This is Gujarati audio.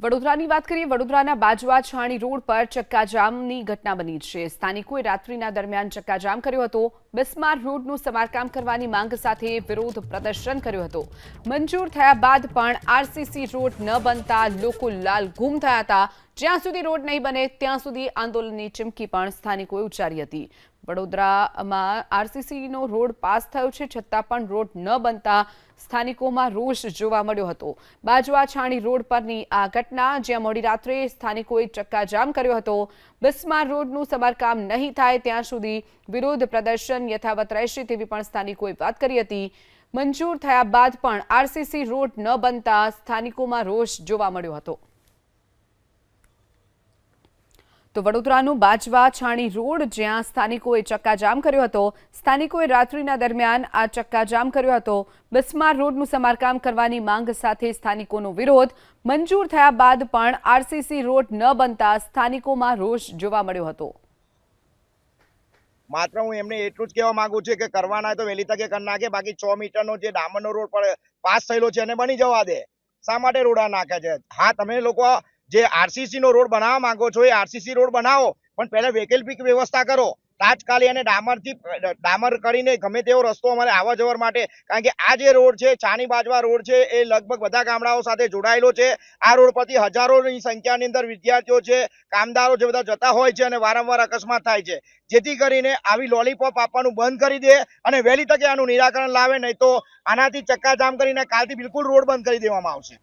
વડોદરાની વાત કરીએ, વડોદરાના બાજવા છાણી રોડ પર ચક્કાજામની ઘટના બની છે. સ્થાનિકોએ રાત્રિના દરમિયાન ચક્કાજામ કર્યો હતો. બિસ્માર રોડનું સમારકામ કરવાની માંગ સાથે વિરોધ પ્રદર્શન કર્યું હતું. મંજૂર થયા બાદ પણ આરસીસી રોડ ન બનતા લોકો લાલ ગુમ થયા હતા. જ્યાં સુધી રોડ નહીં બને, ત્યાં સુધી આંદોલનની ચીમકી પણ સ્થાનિકોએ ઉચ્ચારી હતી. વડોદરામાં આરસીસીનો રોડ પાસ થયો છે, છતાં પણ રોડ ન બનતા સ્થાનિકોમાં રોષ જોવા મળ્યો હતો. બાજવા છાણી રોડ પરની આ ઘટના, જ્યાં મોડી રાત્રે સ્થાનિકોએ ચક્કાજામ કર્યો હતો. બિસ્માર રોડનું સમારકામ નહીં થાય, ત્યાં સુધી વિરોધ પ્રદર્શન યથાવત રહેશે તેવી પણ સ્થાનિકોએ વાત કરી હતી. મંજૂર થયા બાદ પણ આરસીસી રોડ ન બનતા સ્થાનિકોમાં રોષ જોવા મળ્યો હતો. તો વડોદરાનું બાજવા છાણી રોડ, જ્યાં સ્થાનિકોએ ચક્કાજામ કર્યો હતો. સ્થાનિકોએ રાત્રિના દરમિયાન આ ચક્કાજામ કર્યો હતો. બિસ્માર રોડનું સમારકામ કરવાની માંગ સાથે સ્થાનિકોનો વિરોધ. મંજૂર થયા બાદ પણ આરસીસી રોડ ન બનતા સ્થાનિકોમાં રોષ જોવા મળ્યો હતો. માત્ર હું એમને એટલું જ કહેવા માંગુ છું કે કરવાના તો વહેલી તકે કરી નાખે. બાકી છ મીટરનો જે ડામરનો રોડ પર પાસ થયેલો છે એને બની જવા દે. શા માટે રોડા નાખે છે? હા, તમે લોકો જે આરસીસી નો રોડ બનાવવા માંગો છો એ આરસીસી રોડ બનાવો, પણ પહેલા વૈકલ્પિક વ્યવસ્થા કરો. તાત્કાલિક અને ડામરથી, ડામર કરીને ગમે તેવો રસ્તો અમારે આવવા જવા માટે, કારણ કે આ જે રોડ છે છાની બાજવા રોડ છે, એ લગભગ બધા ગામડાઓ સાથે જોડાયેલો છે. આ રોડ પરથી હજારોની સંખ્યાની અંદર વિદ્યાર્થીઓ છે, કામદારો જે બધા જતા હોય છે અને વારંવાર અકસ્માત થાય છે. જેથી કરીને આવી લોલીપોપ આપવાનું બંધ કરી દે અને વહેલી તકે આનું નિરાકરણ લાવે, નહીં તો આનાથી ચક્કાજામ કરીને કાલથી બિલકુલ રોડ બંધ કરી દેવામાં આવશે.